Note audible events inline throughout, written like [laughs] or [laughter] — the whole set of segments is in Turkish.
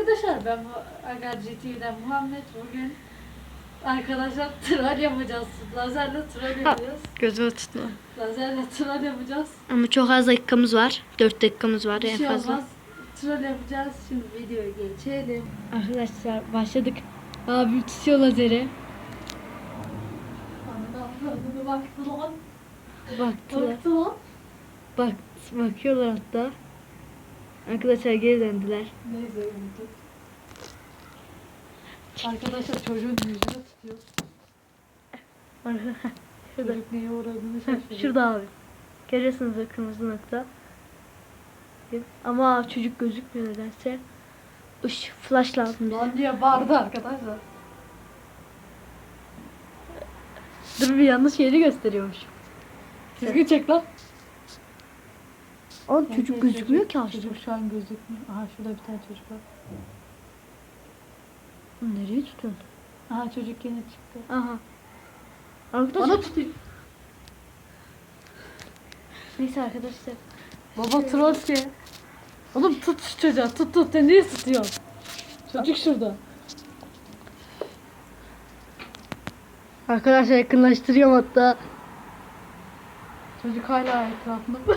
arkadaşlar ben bu Agar GTV'den Muhammed bugün arkadaşlar troll yapacağız. Lazerle troll yapacağız. Gözüme tutma. Lazerle troll yapacağız. Ama çok az dakikamız var. 4 dakikamız var Bir en şey fazla. olmaz. Troll yapacağız. Şimdi videoya geçelim. Arkadaşlar başladık. Abim tutuyor lazeri. Baktı lan. Baktılar. Baktı lan. Bak, bakıyorlar hatta. Arkadaşlar geri döndüler. Neyse unuttuk. Arkadaşlar çocuğun yüzünü tutuyor. [laughs] Çocuk neye uğradığını şaşırıyor. Şurada abi. Görüyorsunuz o kırmızı nokta. Ama çocuk gözükmüyor nedense. Uş, flash lazım. Lan diye bağırdı arkadaşlar. Dur bir yanlış yeri gösteriyormuş. Çizgi çek lan. Oğlum çocuk gözükmüyor ki aslında. Çocuk şu an gözükmüyor. Aha şurada bir tane çocuk var. Nereye tutuyorsun? Aha çocuk yine çıktı. Aha. Arkadaşlar. Bana tutuyor. Neyse arkadaşlar. Baba troll ki. Oğlum tut şu çocuğa tut tut sen niye tutuyorsun? Çocuk şurada. Arkadaşlar yakınlaştırıyorum hatta. Çocuk hala etrafında. [laughs]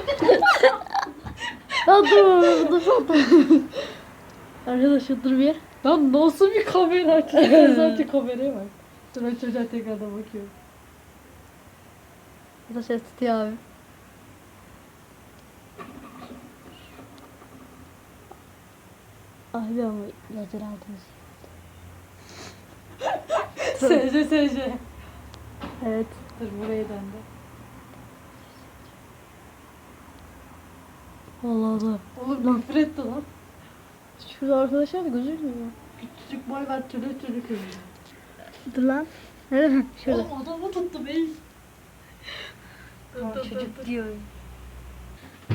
Ya dur dur dur. Arkadaşlar dur bir. Lan nasıl bir kamera? [laughs] Zaten kameraya bak. Dur ben çocuğa tekrardan bakıyorum. Arkadaşlar tutuyor abi. Abi ama lazer aldınız. Sece sece. Evet. Dur buraya döndü. Allah Allah. Oğlum küfür etti lan. Şurada arkadaşlar da gözükmüyor. Küçücük boy var türlü türlü kırıyor. Dur lan. Nerede? Şurada. Oğlum adamı tuttu be. Aa, çocuk diyor.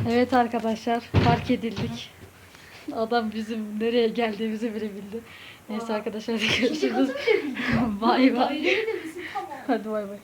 Evet arkadaşlar fark edildik. Adam bizim nereye geldiğimizi bile bildi. Neyse arkadaşlar görüşürüz. bay bay. Hadi bay bay.